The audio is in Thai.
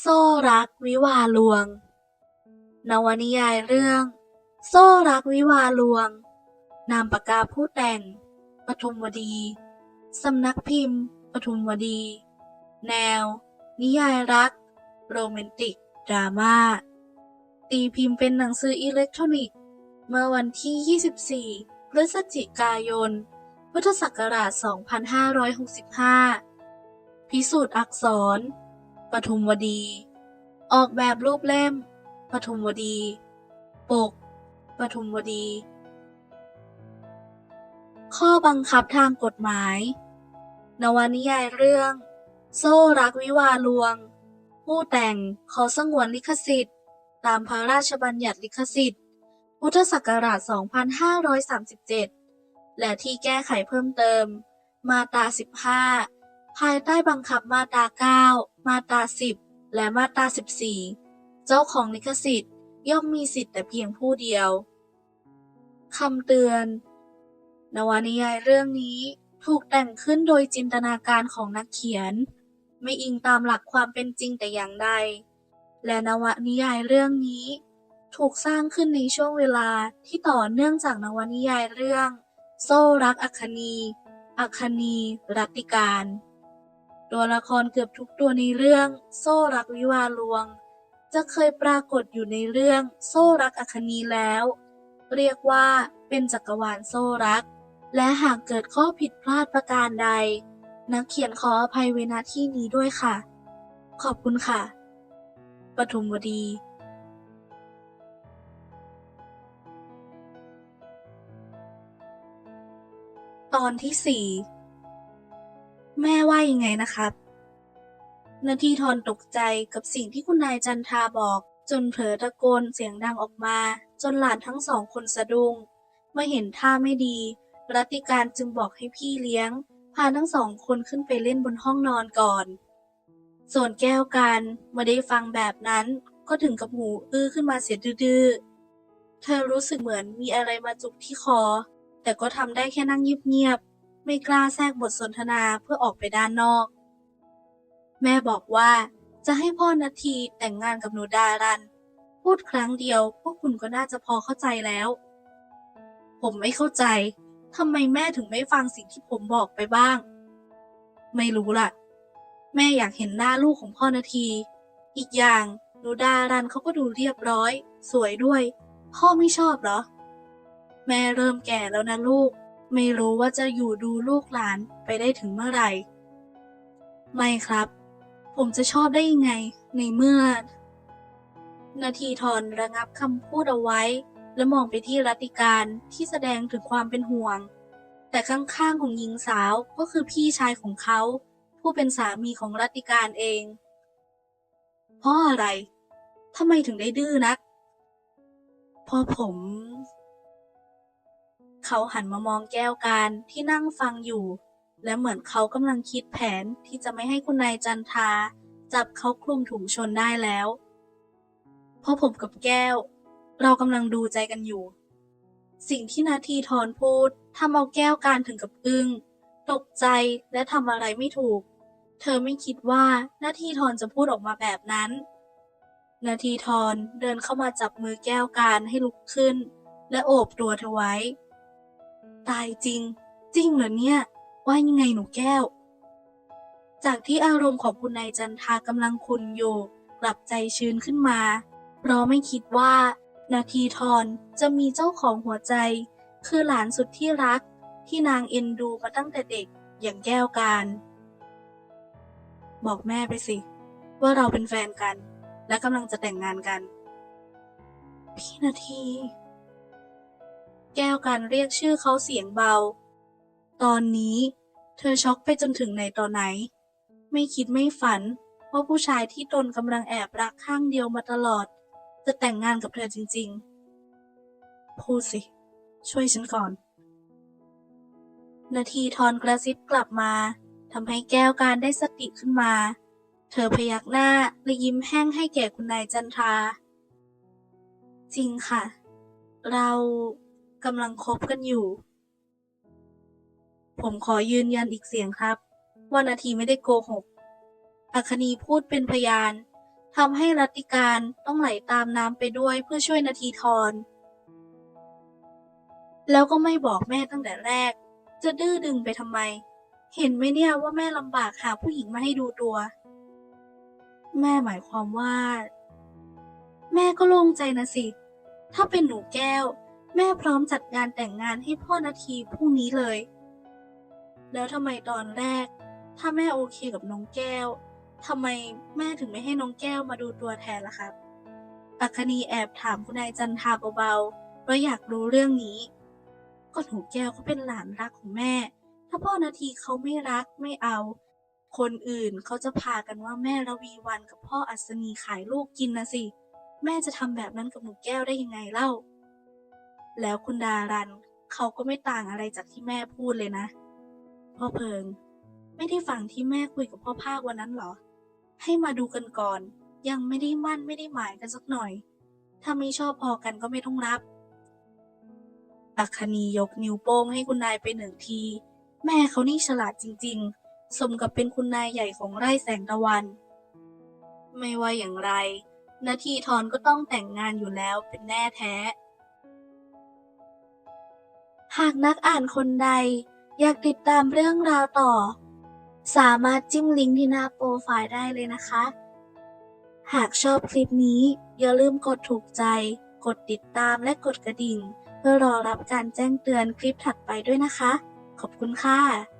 โซ่รักวิวาลวง นวนิยายเรื่อง โซ่รักวิวาลวง นามปากกาผู้แต่ง ปทุมวดี สำนักพิมพ์ ปทุมวดี แนว นิยายรัก โรแมนติก ดราม่า ตีพิมพ์เป็นหนังสืออิเล็กทรอนิกส์ เมื่อวันที่ 24 พฤศจิกายน พุทธศักราช 2565 พิสูจน์อักษร ปทุมวดี ออกแบบรูปเล่ม ปทุมวดี ปก ปทุมวดี ข้อบังคับทางกฎหมาย นวนิยายเรื่อง โซ่รักวิวาลวง ผู้แต่งขอสงวนลิขสิทธิ์ ตามพระราชบัญญัติลิขสิทธิ์ พุทธศักราช 2537 และที่แก้ไขเพิ่มเติม มาตรา 15 ภายใต้บังคับมาตรา 9 มาตรา10 และมาตรา14 เจ้าของลิขสิทธิ์ย่อมมีสิทธิ์แต่เพียงผู้เดียว คำเตือน นวนิยายเรื่องนี้ถูกแต่งขึ้นโดยจินตนาการของนักเขียน ไม่อิงตามหลักความเป็นจริงแต่อย่างใด และนวนิยายเรื่องนี้ ถูกสร้างขึ้นในช่วงเวลาที่ต่อเนื่องจากนวนิยายเรื่อง โซ่รักอัคคณีอัคคณีรัตติการ ตัวละครเกือบทุกตัวในเรื่อง โซ่รักวิวาลวง จะเคยปรากฏอยู่ในเรื่อง โซ่รักอคคณีแล้ว เรียกว่าเป็นจักรวาลโซ่รัก และหากเกิดข้อผิดพลาดประการใด นักเขียนขออภัยเวณที่นี้ด้วยค่ะ ขอบคุณค่ะปทุมวดีตอนที่สี่ แม่ว่ายังไงนะครับนาทีทอนตกใจกับสิ่งที่คุณนายจันทาบอก จนเผลอตะโกนเสียงดังออกมา จนหลานทั้งสองคนสะดุ้งเมื่อเห็นท่าไม่ดีรัติการจึงบอกให้พี่เลี้ยง พาทั้งสองคนขึ้นไปเล่นบนห้องนอนก่อน ส่วนแก้วกันเมื่อได้ฟังแบบนั้นก็ถึงกับหูอื้อขึ้นมาเสียดื้อเธอรู้สึกเหมือนมีอะไรมาจุกที่คอ แต่ก็ทำได้แค่นั่งเงียบ ไม่กล้าแทรกบทสนทนาเพื่อออกไปด้านนอก แม่บอกว่าจะให้พ่อนาทีแต่งงานกับหนูดารัน พูดครั้งเดียวพวกคุณก็น่าจะพอเข้าใจแล้ว ผมไม่เข้าใจทำไมแม่ถึงไม่ฟังสิ่งที่ผมบอกไปบ้าง ไม่รู้ล่ะ แม่อยากเห็นหน้าลูกของพ่อนาที อีกอย่างหนูดารันเขาก็ดูเรียบร้อย สวยด้วย พ่อไม่ชอบเหรอ แม่เริ่มแก่แล้วนะลูก ไม่รู้ว่าจะอยู่ดูลูกหลานไปได้ถึงเมื่อไหร่ ไม่ครับ ผมจะชอบได้ยังไงในเมื่อ นาทีทอนระงับคำพูดเอาไว้ และมองไปที่รัติการที่แสดงถึงความเป็นห่วง แต่ข้างๆของหญิงสาวก็คือพี่ชายของเขา ผู้เป็นสามีของรัติการเอง เพราะอะไรทำไมถึงได้ดื้อนักพราะผม เขาหันมามองแก้วการที่นั่งฟังอยู่ และเหมือนเขากำลังคิดแผนที่จะไม่ให้คุณนายจันทา จับเขาคลุมถุงชนได้แล้วเพราะผมกับแก้ว เรากำลังดูใจกันอยู่ สิ่งที่นาทีทอนพูดทำเอาแก้วการถึงกับอึง้งตกใจและทำอะไรไม่ถูก เธอไม่คิดว่านาทีทอนจะพูดออกมาแบบนั้น นาทีทอนเดินเข้ามาจับมือแก้วการให้ลุกขึ้น และโอบตัวเธอไว้ ตายจริง จริงเหรอเนี่ย ว่ายังไงหนูแก้ว จากที่อารมณ์ของคุณนายจันทากำลังคุนอยู่ กลับใจชื้นขึ้นมาเพราะไม่คิดว่า นาทีทอนจะมีเจ้าของหัวใจ คือหลานสุดที่รัก ที่นางเอ็นดูมาตั้งแต่เด็กอย่างแก้วการ บอกแม่ไปสิ ว่าเราเป็นแฟนกัน และกำลังจะแต่งงานกัน พี่นาที แก้วการเรียกชื่อเขาเสียงเบา ตอนนี้ เธอช็อกไปจนถึงไหนต่อไหน ไม่คิดไม่ฝันว่าผู้ชายที่ตนกำลังแอบรักข้างเดียวมาตลอด จะแต่งงานกับเธอจริง ๆ พูดสิ ช่วยฉันก่อน นาทีทอนกระซิบกลับมาทำให้แก้วการได้สติขึ้นมา เธอพยักหน้าและยิ้มแห้งให้แก่คุณนายจันทรา จริงค่ะ เรา กำลังคบกันอยู่ ผมขอยืนยันอีกเสียงครับ ว่านาทีไม่ได้โกหก อัคนีพูดเป็นพยานทำให้รัตติการต้องไหลตามน้ำไปด้วยเพื่อช่วยนาทีทร แล้วก็ไม่บอกแม่ตั้งแต่แรก จะดื้อดึงไปทำไม เห็นไหมเนี่ยว่าแม่ลำบากหาผู้หญิงมาให้ดูตัว แม่หมายความว่า แม่ก็โล่งใจนะสิ ถ้าเป็นหนูแก้ว แม่พร้อมจัดงานแต่งงานให้พ่อนาทีพรุ่งนี้เลย แล้วทำไมตอนแรก ถ้าแม่โอเคกับน้องแก้วทำไมแม่ถึงไม่ให้น้องแก้วมาดูตัวแทนล่ะครับ อัคคณีแอบถามคุณนายจันทาเบาๆเพราะอยากรู้เรื่องนี้ ก็หนูแก้วเขาเป็นหลานรักของแม่ ถ้าพ่อนาทีเขาไม่รักไม่เอา คนอื่นเขาจะพากันว่าแม่ระวีวันกับพ่ออัศนีขายลูกกินนะสิ แม่จะทำแบบนั้นกับหนูแก้วได้ยังไงเล่า แล้วคุณดารันเขาก็ไม่ต่างอะไรจากที่แม่พูดเลยนะ พ่อเพิง ไม่ได้ฟังที่แม่คุยกับพ่อภาควันนั้นเหรอ ให้มาดูกันก่อน ยังไม่ได้มั่นไม่ได้หมายกันสักหน่อย ถ้าไม่ชอบพอกันก็ไม่ต้องรับอัคคณียกนิ้วโป้งให้คุณนายไปหนึ่งที แม่เขานี่ฉลาดจริง ๆ สมกับเป็นคุณนายใหญ่ของไร่แสงตะวัน ไม่ว่าอย่างไร นาทีทอนก็ต้องแต่งงานอยู่แล้วเป็นแน่แท้ หากนักอ่านคนใด อยากติดตามเรื่องราวต่อ สามารถจิ้มลิงก์ที่หน้าโปรไฟล์ได้เลยนะคะ หากชอบคลิปนี้อย่าลืมกดถูกใจ กดติดตามและกดกระดิ่ง เพื่อรอรับการแจ้งเตือนคลิปถัดไปด้วยนะคะ ขอบคุณค่ะ